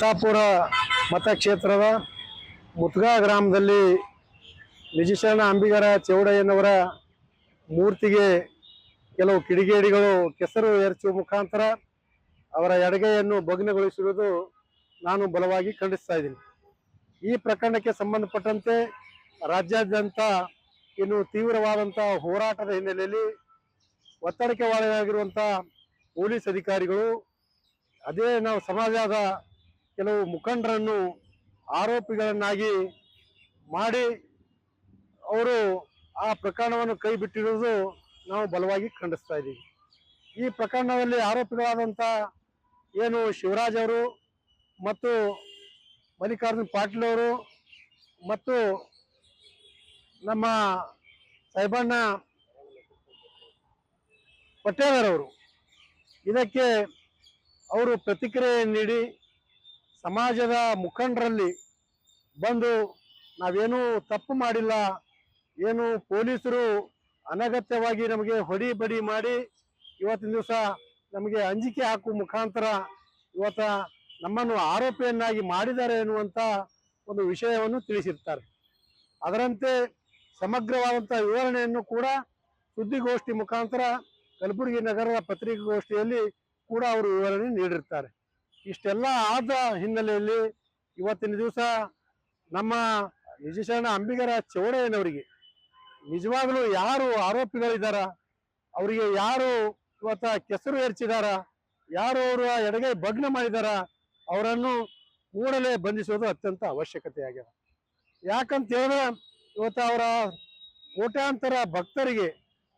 ಲಂಕಾಪುರ ಮತಕ್ಷೇತ್ರದ ಮುತ್ಗಾ ಗ್ರಾಮದಲ್ಲಿ ನಿಜಶರಣ ಅಂಬಿಗರ ಚೌಡಯ್ಯನವರ ಮೂರ್ತಿಗೆ ಕೆಲವು ಕಿಡಿಗೇಡಿಗಳು ಕೆಸರು ಎರಚುವ ಮುಖಾಂತರ ಅವರ ಎಡಗೈಯನ್ನು ಭಗ್ನಗೊಳಿಸಿರುವುದು ನಾನು ಬಲವಾಗಿ ಖಂಡಿಸ್ತಾ ಇದ್ದೀನಿ. ಈ ಪ್ರಕರಣಕ್ಕೆ ಸಂಬಂಧಪಟ್ಟಂತೆ ರಾಜ್ಯಾದ್ಯಂತ ಇನ್ನು ತೀವ್ರವಾದಂಥ ಹೋರಾಟದ ಹಿನ್ನೆಲೆಯಲ್ಲಿ ಒತ್ತಡಕ್ಕೆ ಒಳಗಾಗಿರುವಂಥ ಪೊಲೀಸ್ ಅಧಿಕಾರಿಗಳು, ಅದೇ ನಾವು ಸಮಾಜದ ಕೆಲವು ಮುಖಂಡರನ್ನು ಆರೋಪಿಗಳನ್ನಾಗಿ ಮಾಡಿ ಅವರು ಆ ಪ್ರಕರಣವನ್ನು ಕೈ ಬಿಟ್ಟಿರುವುದು ನಾವು ಬಲವಾಗಿ ಖಂಡಿಸ್ತಾ ಇದ್ದೀವಿ. ಈ ಪ್ರಕರಣದಲ್ಲಿ ಆರೋಪಿಗಳಾದಂಥ ಏನು ಶಿವರಾಜ್ ಅವರು ಮತ್ತು ಮಲ್ಲಿಕಾರ್ಜುನ್ ಪಾಟೀಲ್ ಅವರು ಮತ್ತು ನಮ್ಮ ಸಾಹೇಬಣ್ಣ ಪಟೇಲರವರು. ಇದಕ್ಕೆ ಅವರು ಪ್ರತಿಕ್ರಿಯೆ ನೀಡಿ ಸಮಾಜದ ಮುಖಂಡರಲ್ಲಿ ಬಂದು ನಾವೇನು ತಪ್ಪು ಮಾಡಿಲ್ಲ, ಏನು ಪೊಲೀಸರು ಅನಗತ್ಯವಾಗಿ ನಮಗೆ ಹೊಡಿ ಬಡಿ ಮಾಡಿ ಇವತ್ತಿನ ದಿವಸ ನಮಗೆ ಅಂಜಿಕೆ ಹಾಕುವ ಮುಖಾಂತರ ಇವತ್ತ ನಮ್ಮನ್ನು ಆರೋಪಿಯನ್ನಾಗಿ ಮಾಡಿದ್ದಾರೆ ಎನ್ನುವಂಥ ಒಂದು ವಿಷಯವನ್ನು ತಿಳಿಸಿರ್ತಾರೆ. ಅದರಂತೆ ಸಮಗ್ರವಾದಂಥ ವಿವರಣೆಯನ್ನು ಕೂಡ ಸುದ್ದಿಗೋಷ್ಠಿ ಮುಖಾಂತರ ಕಲಬುರಗಿ ನಗರದ ಪತ್ರಿಕಾಗೋಷ್ಠಿಯಲ್ಲಿ ಕೂಡ ಅವರು ವಿವರಣೆ ನೀಡಿರ್ತಾರೆ. ಇಷ್ಟೆಲ್ಲ ಆದ ಹಿನ್ನೆಲೆಯಲ್ಲಿ ಇವತ್ತಿನ ದಿವಸ ನಮ್ಮ ನಿಜಶರಣ ಅಂಬಿಗರ ಚೌಡಯ್ಯನವರಿಗೆ ನಿಜವಾಗ್ಲೂ ಯಾರು ಆರೋಪಿಗಳಿದಾರ ಅವರಿಗೆ ಯಾರು ಇವತ್ತ ಕೆಸರು ಎರಚಿದಾರ ಯಾರು ಅವರ ಎಡಗೈ ಭಗ್ನ ಮಾಡಿದಾರ ಅವರನ್ನು ಕೂಡಲೇ ಬಂಧಿಸುವುದು ಅತ್ಯಂತ ಅವಶ್ಯಕತೆಯಾಗಿದೆ ಯಾಕಂತ ಹೇಳಿದ್ರೆ ಇವತ್ತು ಅವರ ಕೋಟ್ಯಾಂತರ ಭಕ್ತರಿಗೆ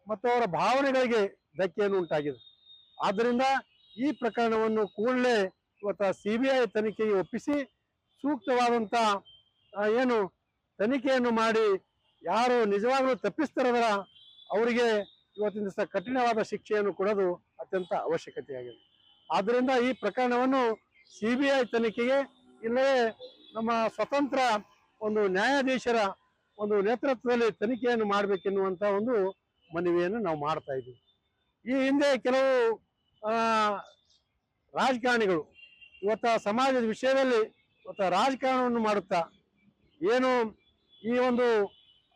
ಮತ್ತು ಅವರ ಭಾವನೆಗಳಿಗೆ ಧಕ್ಕೆಯನ್ನು ಉಂಟಾಗಿದೆ ಆದ್ದರಿಂದ ಈ ಪ್ರಕರಣವನ್ನು ಕೂಡಲೇ ಇವತ್ತು ಸಿ ಬಿ ಐ ತನಿಖೆಗೆ ಒಪ್ಪಿಸಿ ಸೂಕ್ತವಾದಂಥ ಏನು ತನಿಖೆಯನ್ನು ಮಾಡಿ ಯಾರು ನಿಜವಾಗಲೂ ತಪ್ಪಿಸ್ತಾರದರ ಅವರಿಗೆ ಇವತ್ತಿನ ದಿವಸ ಕಠಿಣವಾದ ಶಿಕ್ಷೆಯನ್ನು ಕೊಡೋದು ಅತ್ಯಂತ ಅವಶ್ಯಕತೆಯಾಗಿದೆ. ಆದ್ದರಿಂದ ಈ ಪ್ರಕರಣವನ್ನು ಸಿ ಬಿ ಐ ತನಿಖೆಗೆ ಇಲ್ಲವೇ ನಮ್ಮ ಸ್ವತಂತ್ರ ಒಂದು ನ್ಯಾಯಾಧೀಶರ ಒಂದು ನೇತೃತ್ವದಲ್ಲಿ ತನಿಖೆಯನ್ನು ಮಾಡಬೇಕೆನ್ನುವಂಥ ಒಂದು ಮನವಿಯನ್ನು ನಾವು ಮಾಡ್ತಾ ಇದ್ದೀವಿ. ಈ ಹಿಂದೆ ಕೆಲವು ರಾಜಕಾರಣಿಗಳು ಇವತ್ತ ಸಮಾಜದ ವಿಷಯದಲ್ಲಿ ಇವತ್ತ ರಾಜಕಾರಣವನ್ನು ಮಾಡುತ್ತಾ ಏನು ಈ ಒಂದು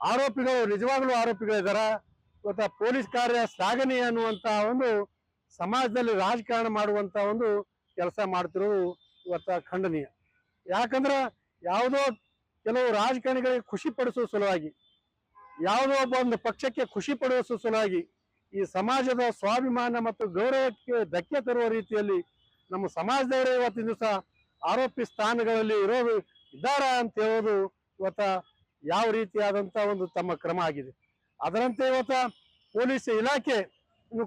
ಆರೋಪಿಗಳು ನಿಜವಾಗ್ಲೂ ಆರೋಪಿಗಳಿದಾರ ಇವತ್ತ ಪೊಲೀಸ್ ಕಾರ್ಯ ಶ್ಲಾಘನೀಯ ಅನ್ನುವಂತ ಒಂದು ಸಮಾಜದಲ್ಲಿ ರಾಜಕಾರಣ ಮಾಡುವಂತ ಒಂದು ಕೆಲಸ ಮಾಡ್ತಿರೋದು ಇವತ್ತ ಖಂಡನೀಯ. ಯಾಕಂದ್ರೆ ಯಾವುದೋ ಕೆಲವು ರಾಜಕಾರಣಿಗಳಿಗೆ ಖುಷಿ ಪಡಿಸುವ ಸಲುವಾಗಿ, ಯಾವುದೋ ಒಬ್ಬ ಒಂದು ಪಕ್ಷಕ್ಕೆ ಖುಷಿ ಪಡಿಸುವ ಸಲುವಾಗಿ ಈ ಸಮಾಜದ ಸ್ವಾಭಿಮಾನ ಮತ್ತು ಗೌರವಕ್ಕೆ ಧಕ್ಕೆ ತರುವ ರೀತಿಯಲ್ಲಿ ನಮ್ಮ ಸಮಾಜದವರೇ ಇವತ್ತಿನ ದಿವಸ ಆರೋಪಿ ಸ್ಥಾನಗಳಲ್ಲಿ ಇರೋದು ಇದ್ದಾರ ಅಂತ ಹೇಳೋದು ಇವತ್ತ ಯಾವ ರೀತಿಯಾದಂತ ಒಂದು ತಮ್ಮ ಕ್ರಮ ಆಗಿದೆ. ಅದರಂತೆ ಇವತ್ತ ಪೊಲೀಸ್ ಇಲಾಖೆ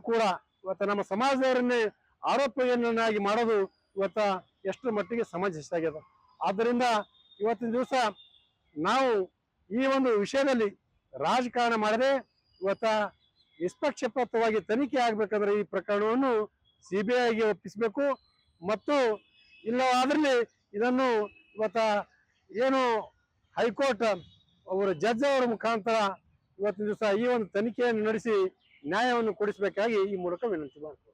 ಕೂಡ ಇವತ್ತ ನಮ್ಮ ಸಮಾಜದವರನ್ನೇ ಆರೋಪಿಯನ್ನಾಗಿ ಮಾಡೋದು ಇವತ್ತ ಎಷ್ಟು ಮಟ್ಟಿಗೆ ಸಮಂಜಸಾಗ್ಯದ ಆದ್ದರಿಂದ ಇವತ್ತಿನ ದಿವಸ ನಾವು ಈ ಒಂದು ವಿಷಯದಲ್ಲಿ ರಾಜಕಾರಣ ಮಾಡದೆ ಇವತ್ತ ನಿಷ್ಪಕ್ಷಪಾತವಾಗಿ ತನಿಖೆ ಆಗ್ಬೇಕಂದ್ರೆ ಈ ಪ್ರಕರಣವನ್ನು ಸಿಬಿಐಗೆ ಒಪ್ಪಿಸಬೇಕು. ಮತ್ತು ಇಲ್ಲವಾದ್ರಲ್ಲಿ ಇದನ್ನು ಇವತ್ತ ಏನು ಹೈಕೋರ್ಟ್ ಅವರ ಜಡ್ಜ್ ಅವರ ಮುಖಾಂತರ ಇವತ್ತಿನ ದಿವಸ ಈ ಒಂದು ತನಿಖೆಯನ್ನು ನಡೆಸಿ ನ್ಯಾಯವನ್ನು ಕೊಡಿಸಬೇಕಾಗಿ ಈ ಮೂಲಕ ವಿನಂತಿ ಮಾಡ್ತೀನಿ.